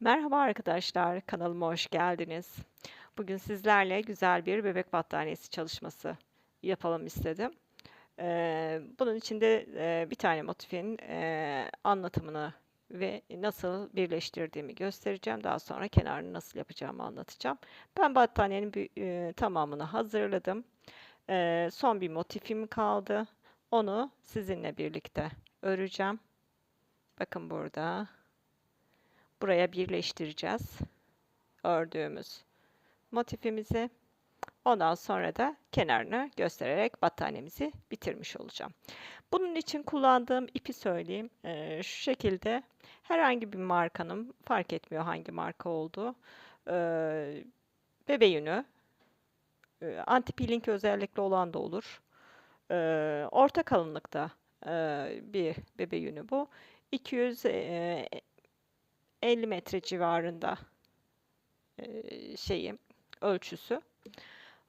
Merhaba arkadaşlar, kanalıma hoş geldiniz. Bugün sizlerle güzel bir bebek battaniyesi çalışması yapalım istedim. Eee, bunun için de, eee, bir tane motifin, eee, anlatımını ve nasıl birleştirdiğimi göstereceğim. Daha sonra kenarını nasıl yapacağımı anlatacağım. Ben battaniyenin bü eee, tamamını hazırladım. Eee, son bir motifim kaldı. Onu sizinle birlikte öreceğim. Bakın burada. Buraya birleştireceğiz ördüğümüz motifimizi. Ondan sonra da kenarını göstererek battaniyemizi bitirmiş olacağım. Bunun için kullandığım ipi söyleyeyim. Ee, şu şekilde herhangi bir markanın fark etmiyor hangi marka olduğu. Ee, bebe yünü, e, anti peeling özellikle olan da olur. Ee, orta kalınlıkta e, bir bebe yünü bu. 200 e, 50 metre civarında e, şeyi ölçüsü.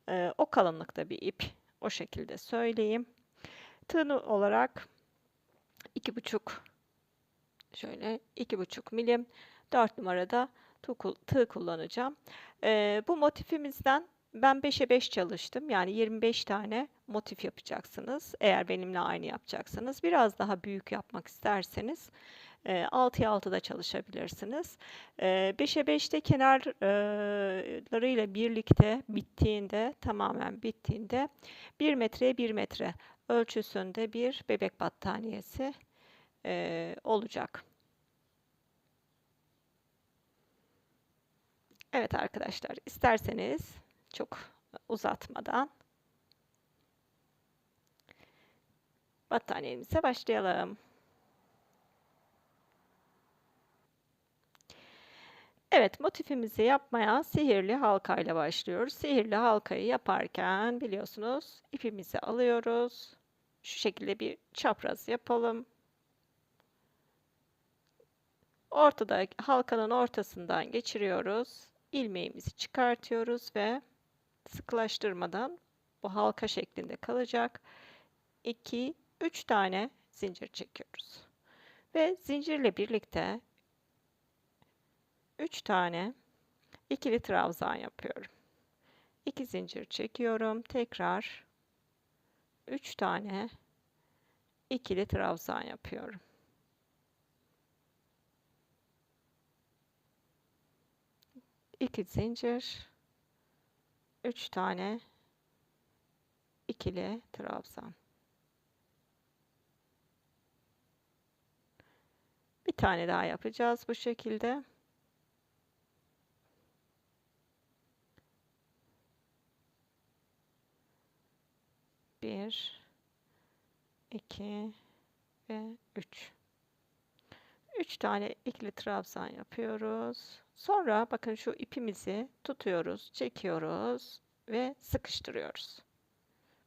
E, o kalınlıkta bir ip. O şekilde söyleyeyim. Tığ olarak iki buçuk şöyle iki buçuk milim 4 numarada tığ kullanacağım. E, bu motifimizden ben 5'e 5 çalıştım. Yani 25 tane motif yapacaksınız. Eğer benimle aynı yapacaksanız. Biraz daha büyük yapmak isterseniz 6'ya 6'da çalışabilirsiniz. 5'e 5'te kenarlarıyla birlikte bittiğinde, tamamen bittiğinde 1 metreye 1 metre ölçüsünde bir bebek battaniyesi olacak. Evet arkadaşlar, isterseniz çok uzatmadan battaniyemize başlayalım. Evet, motifimizi yapmaya sihirli halkayla başlıyoruz. Sihirli halkayı yaparken biliyorsunuz ipimizi alıyoruz. Şu şekilde bir çapraz yapalım. Ortada halkanın ortasından geçiriyoruz. İlmeğimizi çıkartıyoruz ve sıkılaştırmadan bu halka şeklinde kalacak. 2 3 tane zincir çekiyoruz. Ve zincirle birlikte 3 tane ikili trabzan yapıyorum. 2 zincir çekiyorum. Tekrar 3 tane ikili trabzan yapıyorum. İki zincir, üç tane ikili trabzan. Bir tane daha yapacağız bu şekilde. Bir, iki ve üç. Üç tane ikili trabzan yapıyoruz. Sonra bakın şu ipimizi tutuyoruz, çekiyoruz ve sıkıştırıyoruz.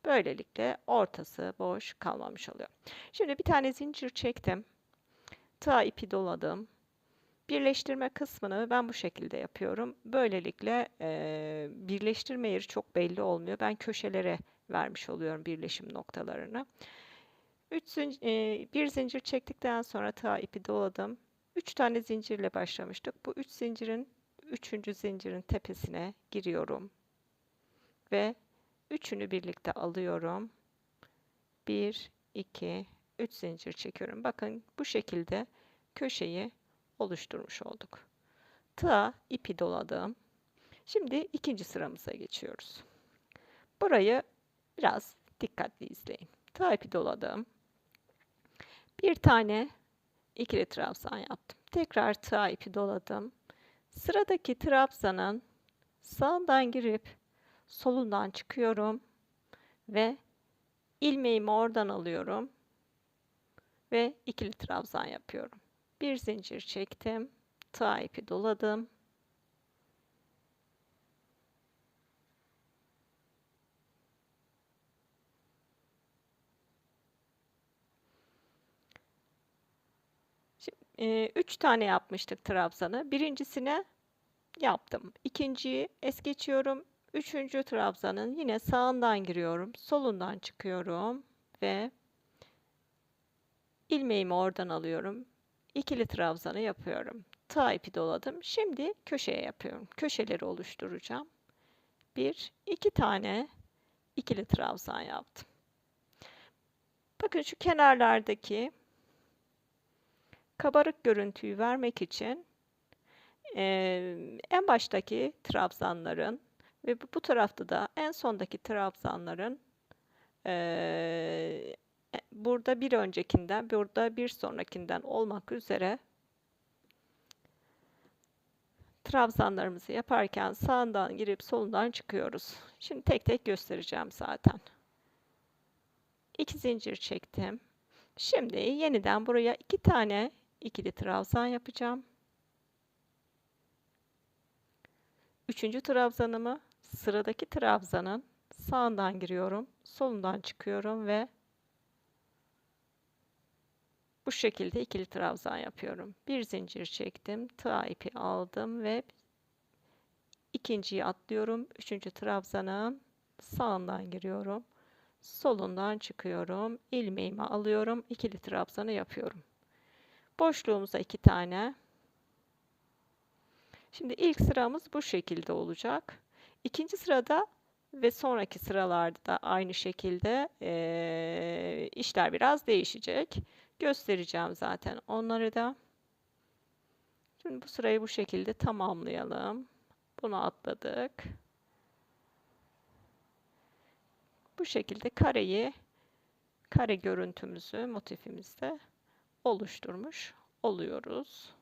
Böylelikle ortası boş kalmamış oluyor. Şimdi bir tane zincir çektim. Tığ ipi doladım. Birleştirme kısmını ben bu şekilde yapıyorum. Böylelikle e, birleştirme yeri çok belli olmuyor. Ben köşelere vermiş oluyorum birleşim noktalarını. Üç zincir, e, bir zincir çektikten sonra tığ ipi doladım. 3 tane zincirle başlamıştık. Bu 3 zincirin 3. zincirin tepesine giriyorum. Ve üçünü birlikte alıyorum. 1 2 3 zincir çekiyorum. Bakın bu şekilde köşeyi oluşturmuş olduk. Tığa ipi doladım. Şimdi ikinci sıramıza geçiyoruz. Burayı biraz dikkatli izleyin. İpi doladım. Bir tane ikili trabzan yaptım. Tekrar tığa ipi doladım. Sıradaki trabzanın sağından girip solundan çıkıyorum ve ilmeğimi oradan alıyorum ve ikili trabzan yapıyorum. Bir zincir çektim. Tığa ipi doladım. Şimdi, üç tane yapmıştık trabzanı. Birincisine yaptım. İkinciyi es geçiyorum. Üçüncü trabzanın yine sağından giriyorum. Solundan çıkıyorum ve ilmeğimi oradan alıyorum. İkili trabzanı yapıyorum. Tığ ipi doladım. Şimdi köşeye yapıyorum. Köşeleri oluşturacağım. Bir, iki tane ikili trabzan yaptım. Bakın şu kenarlardaki kabarık görüntüyü vermek için eee, en baştaki trabzanların ve bu, tarafta da en sondaki trabzanların e, burada bir öncekinden, burada bir sonrakinden olmak üzere trabzanlarımızı yaparken sağından girip solundan çıkıyoruz. Şimdi tek tek göstereceğim zaten. İki zincir çektim. Şimdi yeniden buraya iki tane ikili trabzan yapacağım. Üçüncü trabzanımı sıradaki trabzanın sağından giriyorum, solundan çıkıyorum ve bu şekilde ikili trabzan yapıyorum. Bir zincir çektim, tığ ipi aldım ve ikinciyi atlıyorum. Üçüncü trabzanın sağından giriyorum, solundan çıkıyorum, ilmeğimi alıyorum, ikili trabzanı yapıyorum. Boşluğumuza iki tane. Şimdi ilk sıramız bu şekilde olacak. İkinci sırada ve sonraki sıralarda da aynı şekilde eee, işler biraz değişecek. Göstereceğim zaten onları da. Şimdi bu sırayı bu şekilde tamamlayalım. Bunu atladık. Bu şekilde kareyi, kare görüntümüzü motifimizde oluşturmuş oluyoruz.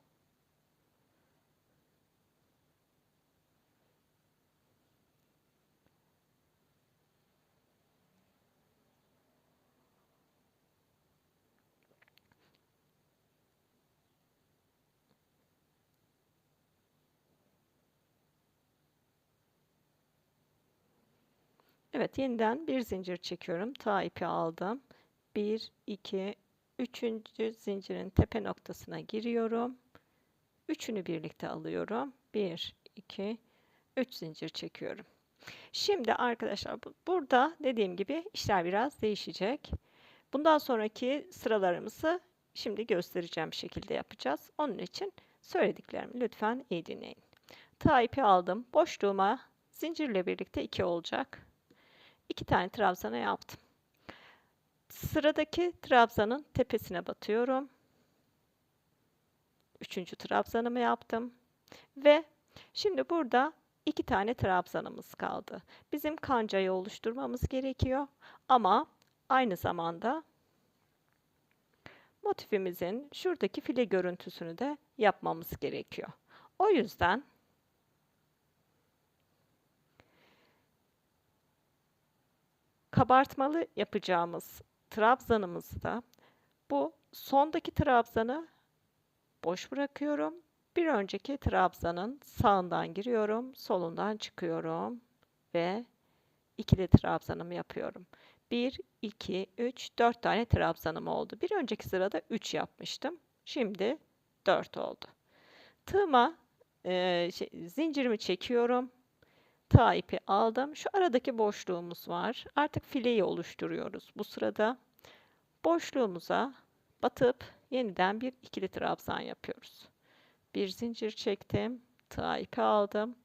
Evet, yeniden bir zincir çekiyorum. Tığ ipi aldım. 1, 2, üçüncü zincirin tepe noktasına giriyorum. Üçünü birlikte alıyorum. 1, 2, 3 zincir çekiyorum. Şimdi arkadaşlar bu- burada dediğim gibi işler biraz değişecek. Bundan sonraki sıralarımızı şimdi göstereceğim şekilde yapacağız. Onun için söylediklerimi lütfen iyi dinleyin. Tığ ipi aldım. Boşluğuma zincirle birlikte 2 olacak. 2 tane trabzana yaptım. Sıradaki trabzanın tepesine batıyorum. Üçüncü trabzanımı yaptım. Ve şimdi burada iki tane trabzanımız kaldı. Bizim kancayı oluşturmamız gerekiyor. Ama aynı zamanda motifimizin şuradaki file görüntüsünü de yapmamız gerekiyor. O yüzden kabartmalı yapacağımız trabzanımızda bu sondaki trabzanı boş bırakıyorum. Bir önceki trabzanın sağından giriyorum, solundan çıkıyorum ve ikili trabzanımı yapıyorum. 1, 2, 3, 4 tane trabzanım oldu. Bir önceki sırada 3 yapmıştım. Şimdi 4 oldu. Tığıma e, şey, zincirimi çekiyorum. Tığ ipi aldım. Şu aradaki boşluğumuz var. Artık fileyi oluşturuyoruz. Bu sırada boşluğumuza batıp yeniden bir ikili trabzan yapıyoruz. Bir zincir çektim. Tığ ipi aldım.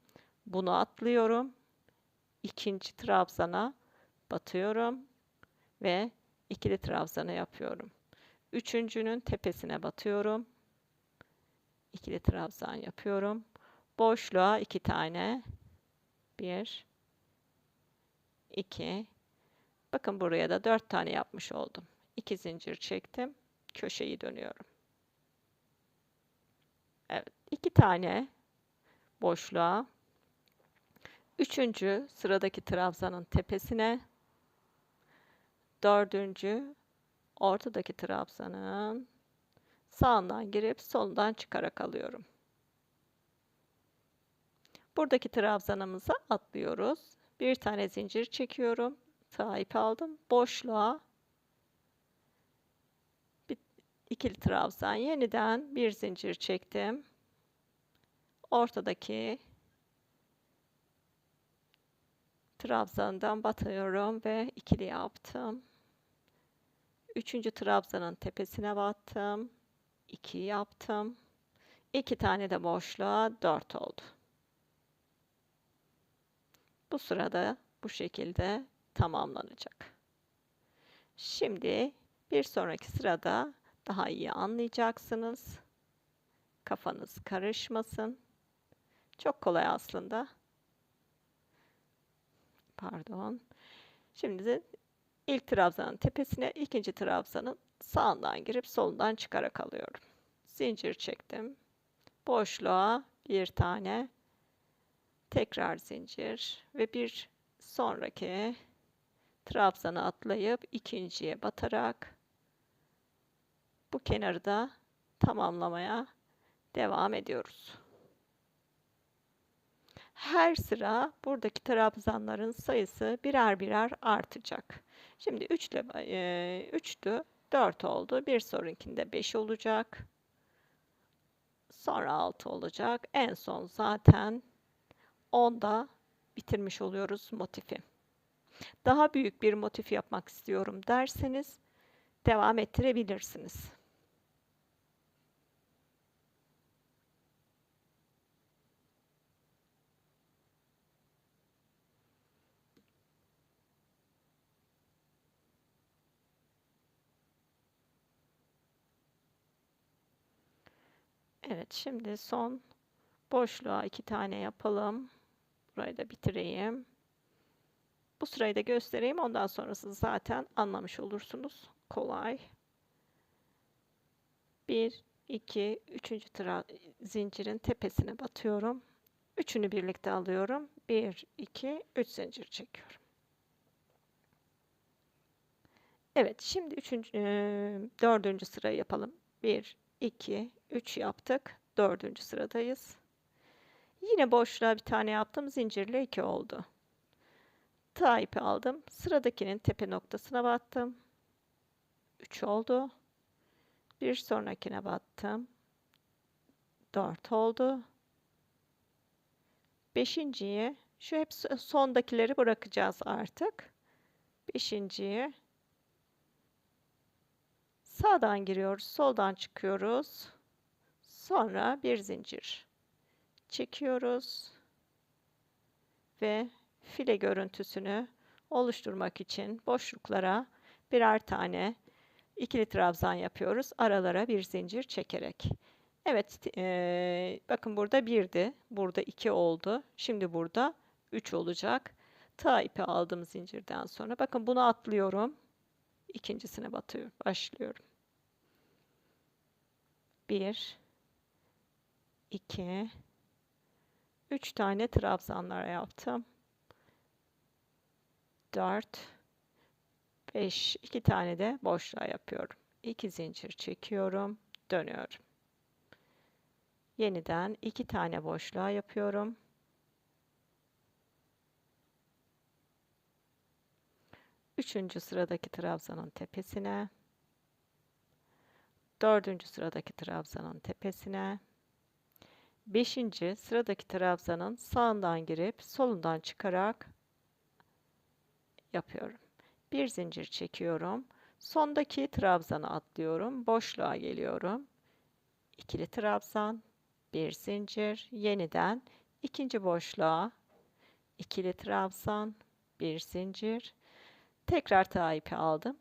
Bunu atlıyorum. İkinci trabzana batıyorum ve ikili trabzanı yapıyorum. Üçüncünün tepesine batıyorum. İkili trabzan yapıyorum. Boşluğa iki tane. Bir, iki. Bakın buraya da dört tane yapmış oldum. İki zincir çektim. Köşeyi dönüyorum. Evet, iki tane boşluğa. Üçüncü sıradaki trabzanın tepesine. Dördüncü ortadaki trabzanın sağından girip solundan çıkarak alıyorum. Buradaki trabzanımızı atlıyoruz. Bir tane zincir çekiyorum. Tığ ipi aldım. Boşluğa bir ikili trabzan yeniden bir zincir çektim. Ortadaki trabzandan batıyorum ve ikili yaptım. Üçüncü trabzanın tepesine battım. 2 yaptım. 2 tane de boşluğa 4 oldu. Bu sırada bu şekilde tamamlanacak. Şimdi bir sonraki sırada daha iyi anlayacaksınız. Kafanız karışmasın. Çok kolay aslında. Pardon. Şimdi ilk trabzanın tepesine ikinci trabzanın sağından girip solundan çıkarak alıyorum. Zincir çektim. Boşluğa bir tane tekrar zincir ve bir sonraki trabzanı atlayıp ikinciye batarak bu kenarı da tamamlamaya devam ediyoruz. Her sıra buradaki trabzanların sayısı birer birer artacak. Şimdi 3 ile 3'tü, 4 oldu. Bir sonrakinde 5 olacak. Sonra 6 olacak. En son zaten 10'da bitirmiş oluyoruz motifi. Daha büyük bir motif yapmak istiyorum derseniz devam ettirebilirsiniz. Evet, şimdi son boşluğa iki tane yapalım. Burayı da bitireyim. Bu sırayı da göstereyim. Ondan sonrasını zaten anlamış olursunuz. Kolay. 1, 2, 3. Tıra, zincirin tepesine batıyorum. Üçünü birlikte alıyorum. 1, 2, 3 zincir çekiyorum. Evet, şimdi üçüncü, dördüncü sırayı yapalım. 1, 2, 3 yaptık. Dördüncü sıradayız. Yine boşluğa bir tane yaptım. Zincirle 2 oldu. Tığ ipi aldım. Sıradakinin tepe noktasına battım. 3 oldu. Bir sonrakine battım. 4 oldu. Beşinciyi şu hep sondakileri bırakacağız artık. Beşinciyi sağdan giriyoruz, soldan çıkıyoruz. Sonra bir zincir çekiyoruz ve file görüntüsünü oluşturmak için boşluklara birer tane ikili trabzan yapıyoruz. Aralara bir zincir çekerek. Evet, e, bakın burada birdi, burada iki oldu. Şimdi burada üç olacak. Ta ipi aldım zincirden sonra. Bakın bunu atlıyorum. İkincisine batıyorum, başlıyorum. Bir, iki, üç tane trabzanlar yaptım. 4 5 2 tane de boşluğa yapıyorum. 2 zincir çekiyorum, dönüyorum. Yeniden 2 tane boşluğa yapıyorum. Üçüncü sıradaki trabzanın tepesine, dördüncü sıradaki trabzanın tepesine, beşinci sıradaki trabzanın sağından girip solundan çıkarak yapıyorum. Bir zincir çekiyorum. Sondaki trabzanı atlıyorum. Boşluğa geliyorum. İkili trabzan, bir zincir, yeniden ikinci boşluğa, ikili trabzan, bir zincir. Tekrar tığ aldım.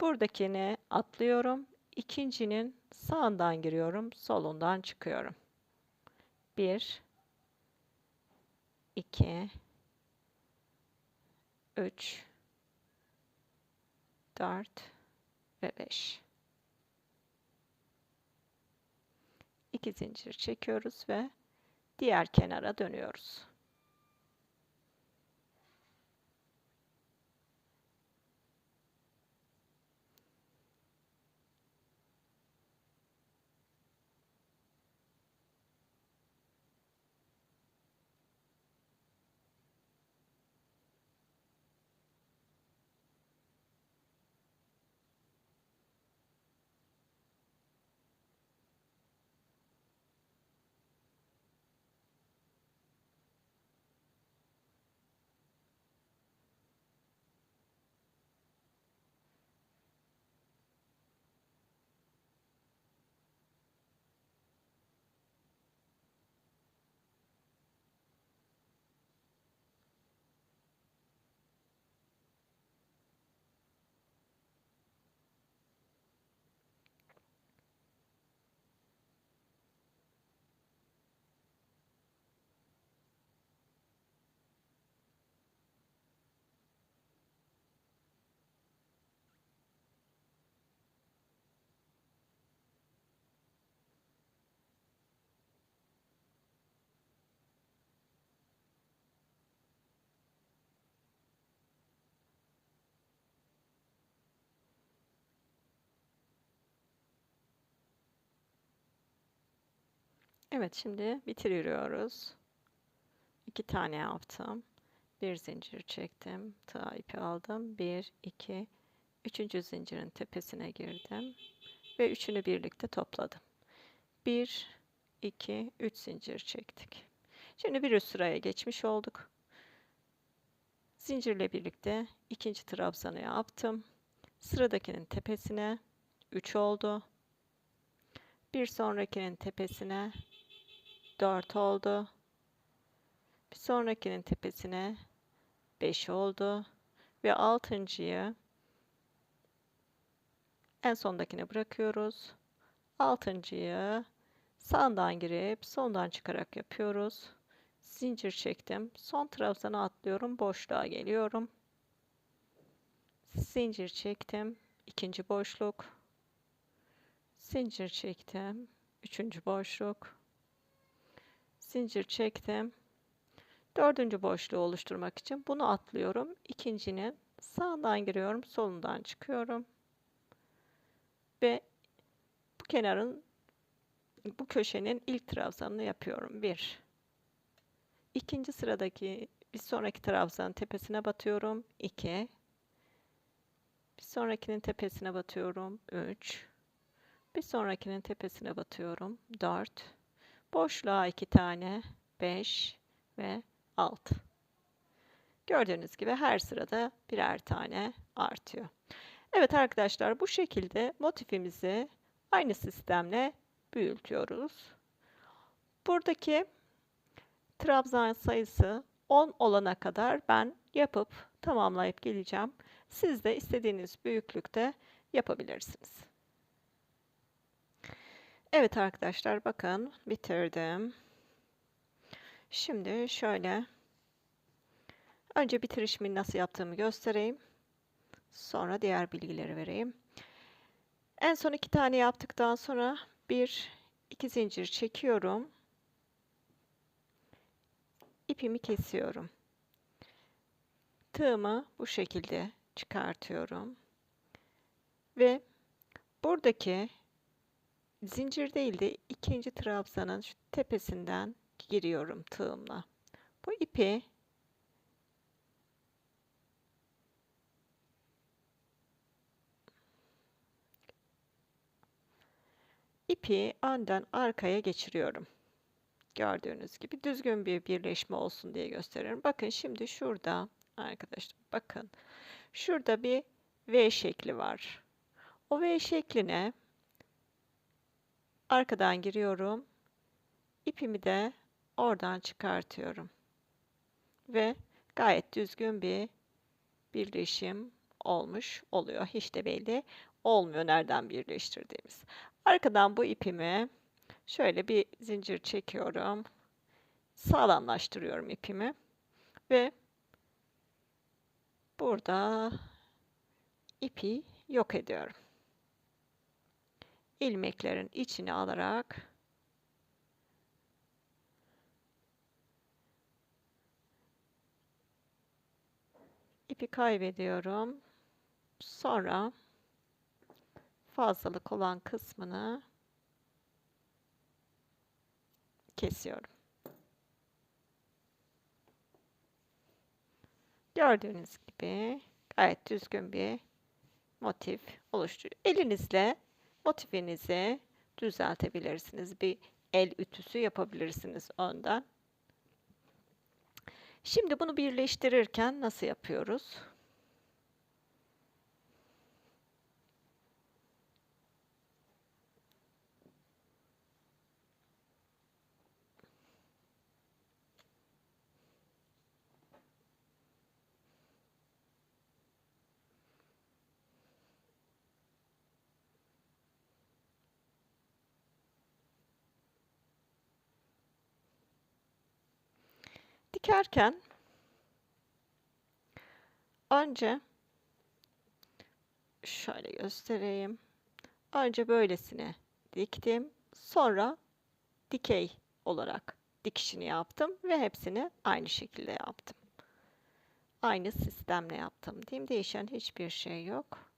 Buradakini atlıyorum. İkincinin sağından giriyorum, solundan çıkıyorum. 1 2 3 4 ve 5 2 zincir çekiyoruz ve diğer kenara dönüyoruz. Evet şimdi bitiriyoruz. İki tane yaptım. Bir zincir çektim. Tığ ipi aldım. Bir, iki, üçüncü zincirin tepesine girdim. Ve üçünü birlikte topladım. Bir, iki, üç zincir çektik. Şimdi bir üst sıraya geçmiş olduk. Zincirle birlikte ikinci trabzanı yaptım. Sıradakinin tepesine 3 oldu. Bir sonrakinin tepesine 4 oldu. Bir sonrakinin tepesine 5 oldu. Ve altıncıyı en sondakine bırakıyoruz. Altıncıyı sağdan girip sondan çıkarak yapıyoruz. Zincir çektim. Son trabzanı atlıyorum. Boşluğa geliyorum. Zincir çektim. ikinci boşluk. Zincir çektim. Üçüncü boşluk. Zincir çektim. Dördüncü boşluğu oluşturmak için bunu atlıyorum. İkincinin sağından giriyorum. Solundan çıkıyorum. Ve bu kenarın bu köşenin ilk trabzanını yapıyorum. Bir. İkinci sıradaki bir sonraki trabzanın tepesine batıyorum. 2. Bir sonrakinin tepesine batıyorum. 3. Bir sonrakinin tepesine batıyorum. 4. Boşluğa 2 tane. 5 ve 6. Gördüğünüz gibi her sırada birer tane artıyor. Evet arkadaşlar bu şekilde motifimizi aynı sistemle büyütüyoruz. Buradaki trabzan sayısı 10 olana kadar ben yapıp tamamlayıp geleceğim. Siz de istediğiniz büyüklükte yapabilirsiniz. Evet arkadaşlar bakın bitirdim. Şimdi şöyle önce bitirişimi nasıl yaptığımı göstereyim. Sonra diğer bilgileri vereyim. En son iki tane yaptıktan sonra bir iki zincir çekiyorum ipimi kesiyorum. Tığımı bu şekilde çıkartıyorum. Ve buradaki zincir değil de ikinci trabzanın şu tepesinden giriyorum tığımla. Bu ipi ipi önden arkaya geçiriyorum. Gördüğünüz gibi düzgün bir birleşme olsun diye gösteriyorum. Bakın şimdi şurada arkadaşlar bakın. Şurada bir V şekli var. O V şekline arkadan giriyorum. İpimi de oradan çıkartıyorum. Ve gayet düzgün bir birleşim olmuş oluyor. Hiç de belli olmuyor nereden birleştirdiğimiz. Arkadan bu ipimi Şöyle bir zincir çekiyorum. Sağlamlaştırıyorum ipimi. Ve burada ipi yok ediyorum. İlmeklerin içine alarak ipi kaybediyorum. Sonra fazlalık olan kısmını kesiyorum. Gördüğünüz gibi gayet düzgün bir motif oluşturuyor. Elinizle motifinizi düzeltebilirsiniz. Bir el ütüsü yapabilirsiniz önden. Şimdi bunu birleştirirken nasıl yapıyoruz? Dikerken önce şöyle göstereyim. Önce böylesine diktim. Sonra dikey olarak dikişini yaptım ve hepsini aynı şekilde yaptım. Aynı sistemle yaptım. Diyeyim değişen hiçbir şey yok.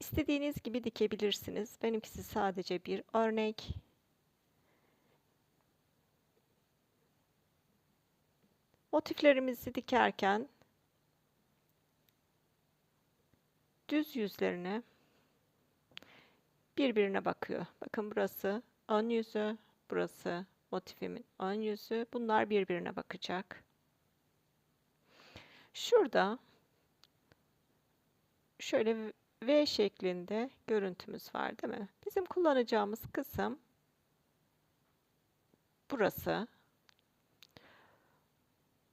İstediğiniz gibi dikebilirsiniz. Benimkisi sadece bir örnek. Motiflerimizi dikerken düz yüzlerine birbirine bakıyor. Bakın burası ön yüzü, burası motifimin ön yüzü. Bunlar birbirine bakacak. Şurada şöyle V şeklinde görüntümüz var değil mi? Bizim kullanacağımız kısım burası.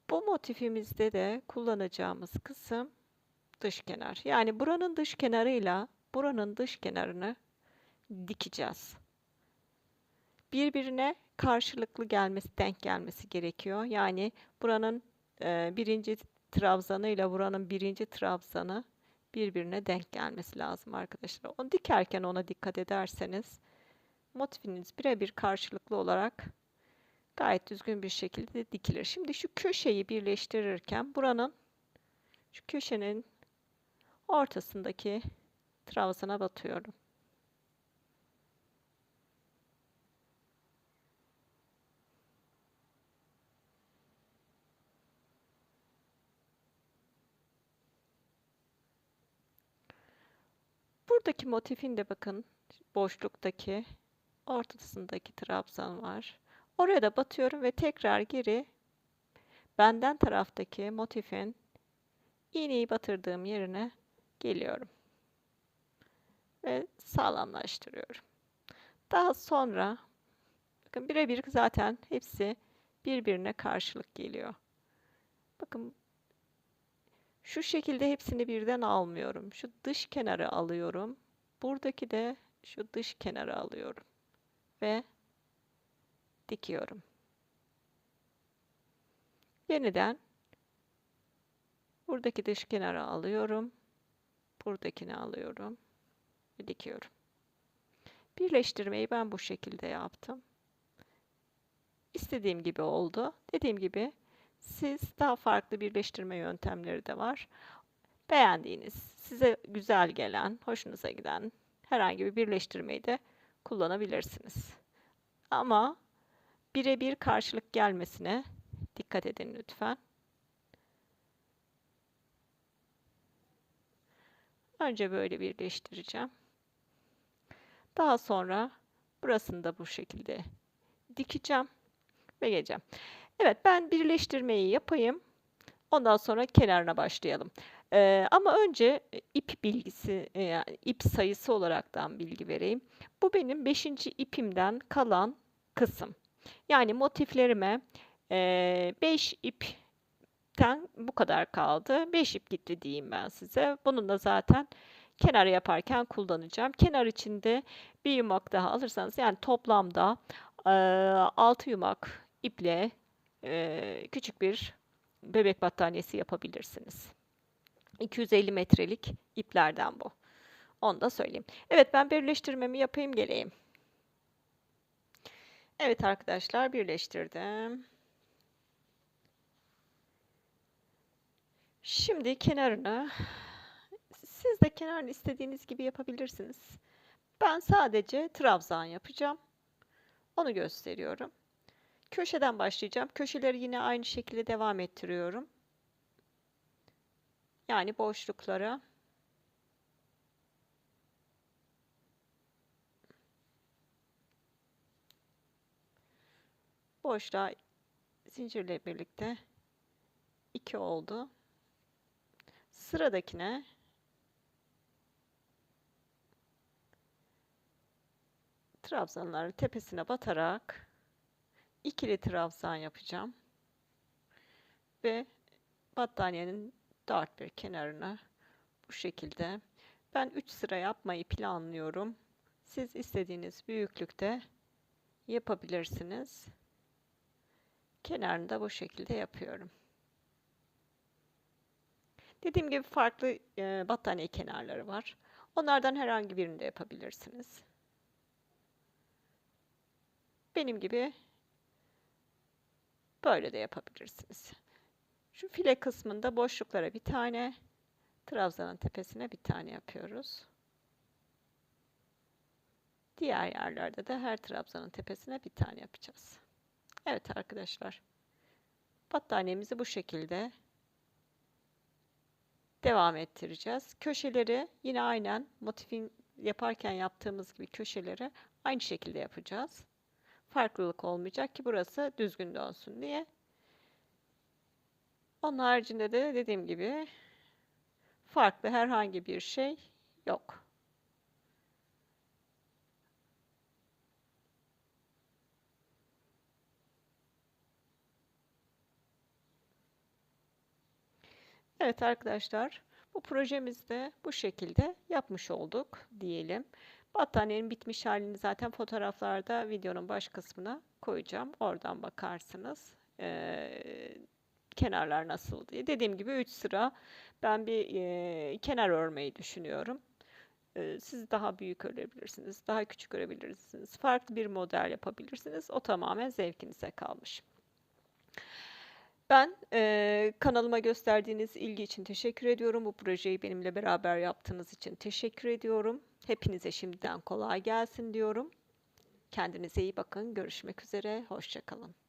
Bu motifimizde de kullanacağımız kısım dış kenar. Yani buranın dış kenarıyla buranın dış kenarını dikeceğiz. Birbirine karşılıklı gelmesi, denk gelmesi gerekiyor. Yani buranın e, birinci trabzanı ile buranın birinci trabzanı birbirine denk gelmesi lazım arkadaşlar. Onu dikerken ona dikkat ederseniz motifiniz birebir karşılıklı olarak gayet düzgün bir şekilde dikilir. Şimdi şu köşeyi birleştirirken buranın şu köşenin ortasındaki trabzana batıyorum. Buradaki motifin de bakın boşluktaki ortasındaki trabzan var. Oraya da batıyorum ve tekrar geri benden taraftaki motifin iğneyi batırdığım yerine geliyorum. Ve sağlamlaştırıyorum. Daha sonra bakın birebir zaten hepsi birbirine karşılık geliyor. Bakın şu şekilde hepsini birden almıyorum. Şu dış kenarı alıyorum. Buradaki de şu dış kenarı alıyorum. Ve dikiyorum. Yeniden buradaki dış kenarı alıyorum. Buradakini alıyorum ve dikiyorum. Birleştirmeyi ben bu şekilde yaptım. İstediğim gibi oldu. Dediğim gibi siz daha farklı birleştirme yöntemleri de var. Beğendiğiniz, size güzel gelen, hoşunuza giden herhangi bir birleştirmeyi de kullanabilirsiniz. Ama birebir karşılık gelmesine dikkat edin lütfen. Önce böyle birleştireceğim. Daha sonra burasını da bu şekilde dikeceğim ve geleceğim. Evet ben birleştirmeyi yapayım. Ondan sonra kenarına başlayalım. Ee, ama önce e, ip bilgisi, e, yani ip sayısı olaraktan bilgi vereyim. Bu benim 5. ipimden kalan kısım. Yani motiflerime 5 e, ipten bu kadar kaldı. 5 ip gitti diyeyim ben size. Bunun da zaten kenar yaparken kullanacağım. Kenar içinde bir yumak daha alırsanız yani toplamda 6 yumak iple e, küçük bir bebek battaniyesi yapabilirsiniz. 250 metrelik iplerden bu. Onu da söyleyeyim. Evet ben birleştirmemi yapayım geleyim. Evet arkadaşlar birleştirdim. Şimdi kenarını siz de kenarını istediğiniz gibi yapabilirsiniz. Ben sadece trabzan yapacağım. Onu gösteriyorum. Köşeden başlayacağım. Köşeleri yine aynı şekilde devam ettiriyorum. Yani boşluklara boşluğa zincirle birlikte 2 oldu. Sıradakine trabzanları tepesine batarak ikili trabzan yapacağım. Ve battaniyenin dört bir kenarına bu şekilde ben 3 sıra yapmayı planlıyorum. Siz istediğiniz büyüklükte yapabilirsiniz. Kenarını da bu şekilde yapıyorum. Dediğim gibi farklı e, battaniye kenarları var. Onlardan herhangi birini de yapabilirsiniz. Benim gibi Böyle de yapabilirsiniz. Şu file kısmında boşluklara bir tane, trabzanın tepesine bir tane yapıyoruz. Diğer yerlerde de her trabzanın tepesine bir tane yapacağız. Evet arkadaşlar. Battaniyemizi bu şekilde devam ettireceğiz. Köşeleri yine aynen motifin yaparken yaptığımız gibi köşeleri aynı şekilde yapacağız. Farklılık olmayacak ki burası düzgün dönsün diye. Onun haricinde de dediğim gibi farklı herhangi bir şey yok. Evet arkadaşlar, bu projemizde bu şekilde yapmış olduk diyelim. Battaniyenin bitmiş halini zaten fotoğraflarda videonun baş kısmına koyacağım. Oradan bakarsınız. Ee, kenarlar nasıl diye. Dediğim gibi 3 sıra ben bir e, kenar örmeyi düşünüyorum. Ee, siz daha büyük örebilirsiniz, daha küçük örebilirsiniz. Farklı bir model yapabilirsiniz. O tamamen zevkinize kalmış. Ben e, kanalıma gösterdiğiniz ilgi için teşekkür ediyorum. Bu projeyi benimle beraber yaptığınız için teşekkür ediyorum. Hepinize şimdiden kolay gelsin diyorum. Kendinize iyi bakın. Görüşmek üzere. Hoşçakalın.